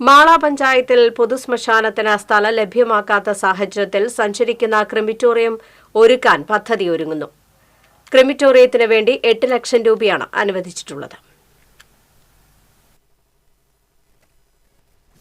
മാള പഞ്ചായത്തിൽ പൊതുശ്മശാനത്തിന് സ്ഥലം ലഭ്യമാക്കാത്ത സാഹചര്യത്തിൽ സഞ്ചരിക്കുന്ന ക്രിമിറ്റോറിയം ഒരുക്കാൻ പദ്ധതി ഒരുങ്ങുന്നു. ക്രിമിറ്റോറിയത്തിന് വേണ്ടി എട്ട് ലക്ഷം രൂപയാണ് അനുവദിച്ചിട്ടുള്ളത്.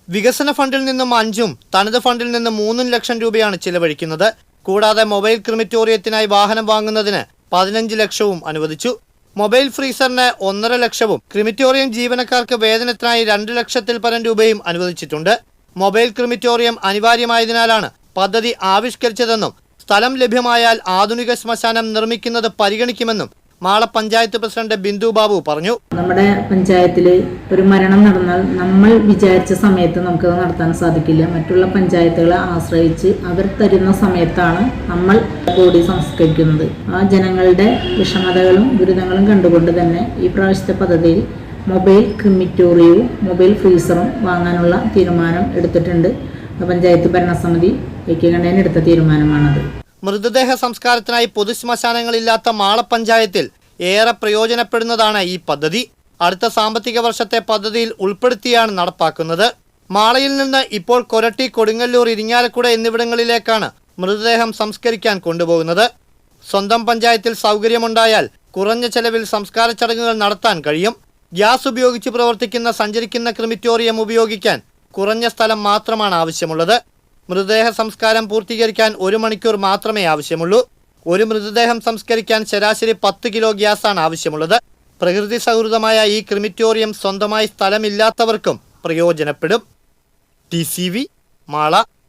വികസന ഫണ്ടിൽ നിന്നും അഞ്ചും തനത് ഫണ്ടിൽ നിന്നും മൂന്നും ലക്ഷം രൂപയാണ് ചിലവഴിക്കുന്നത്. കൂടാതെ മൊബൈൽ ക്രിമിറ്റോറിയത്തിനായി വാഹനം വാങ്ങുന്നതിന് പതിനഞ്ച് ലക്ഷവും അനുവദിച്ചു. മൊബൈൽ ഫ്രീസറിന് ഒന്നര ലക്ഷവും ക്രിമിറ്റോറിയം ജീവനക്കാർക്ക് വേതനത്തിനായി രണ്ട് ലക്ഷത്തിൽ പരം രൂപയും അനുവദിച്ചിട്ടുണ്ട്. മൊബൈൽ ക്രിമിറ്റോറിയം അനിവാര്യമായതിനാലാണ് പദ്ധതി ആവിഷ്കരിച്ചതെന്നും സ്ഥലം ലഭ്യമായാൽ ആധുനിക ശ്മശാനം നിർമ്മിക്കുന്നത് പരിഗണിക്കുമെന്നും മാള പഞ്ചായത്ത് പ്രസിഡന്റ് ബിന്ദു ബാബു പറഞ്ഞു. നമ്മുടെ പഞ്ചായത്തിൽ ഒരു മരണം നടന്നാൽ നമ്മൾ വിചാരിച്ച സമയത്ത് നമുക്കത് നടത്താൻ സാധിക്കില്ല. മറ്റുള്ള പഞ്ചായത്തുകളെ ആശ്രയിച്ച് അവർ തരുന്ന സമയത്താണ് നമ്മൾ ബോഡി സംസ്കരിക്കുന്നത്. ആ ജനങ്ങളുടെ വിഷമതകളും ദുരിതങ്ങളും കണ്ടുകൊണ്ട് തന്നെ ഈ പ്രാവശ്യത്തെ പദ്ധതിയിൽ മൊബൈൽ ക്രിമിറ്റോറിയവും മൊബൈൽ ഫ്രീസറും വാങ്ങാനുള്ള തീരുമാനം എടുത്തിട്ടുണ്ട്. പഞ്ചായത്ത് ഭരണസമിതി ഐക്യകണ്ഠേന എടുത്ത തീരുമാനമാണത്. മൃതദേഹ സംസ്കാരത്തിനായി പൊതുശ്മശാനങ്ങളില്ലാത്ത മാള പഞ്ചായത്തിൽ ഏറെ പ്രയോജനപ്പെടുന്നതാണ് ഈ പദ്ധതി. അടുത്ത സാമ്പത്തിക വർഷത്തെ പദ്ധതിയിൽ ഉൾപ്പെടുത്തിയാണ് നടപ്പാക്കുന്നത്. മാളയിൽ നിന്ന് ഇപ്പോൾ കൊരട്ടി കൊടുങ്ങല്ലൂർ ഇരിങ്ങാലക്കുട എന്നിവിടങ്ങളിലേക്കാണ് മൃതദേഹം സംസ്കരിക്കാൻ കൊണ്ടുപോകുന്നത്. സ്വന്തം പഞ്ചായത്തിൽ സൗകര്യമുണ്ടായാൽ കുറഞ്ഞ ചെലവിൽ സംസ്കാര ചടങ്ങുകൾ നടത്താൻ കഴിയും. ഗ്യാസ് ഉപയോഗിച്ച് പ്രവർത്തിക്കുന്ന സഞ്ചരിക്കുന്ന ക്രിമിറ്റോറിയം ഉപയോഗിക്കാൻ കുറഞ്ഞ സ്ഥലം മാത്രമാണ് ആവശ്യമുള്ളത്. മൃതദേഹ സംസ്കാരം പൂർത്തീകരിക്കാൻ ഒരു മണിക്കൂർ മാത്രമേ ആവശ്യമുള്ളൂ. ഒരു മൃതദേഹം സംസ്കരിക്കാൻ ശരാശരി പത്ത് കിലോ ഗ്യാസാണ് ആവശ്യമുള്ളത്. പ്രകൃതി സൗഹൃദമായ ഈ ക്രിമിറ്റോറിയം സ്വന്തമായി സ്ഥലമില്ലാത്തവർക്കും പ്രയോജനപ്പെടും. T C V Mala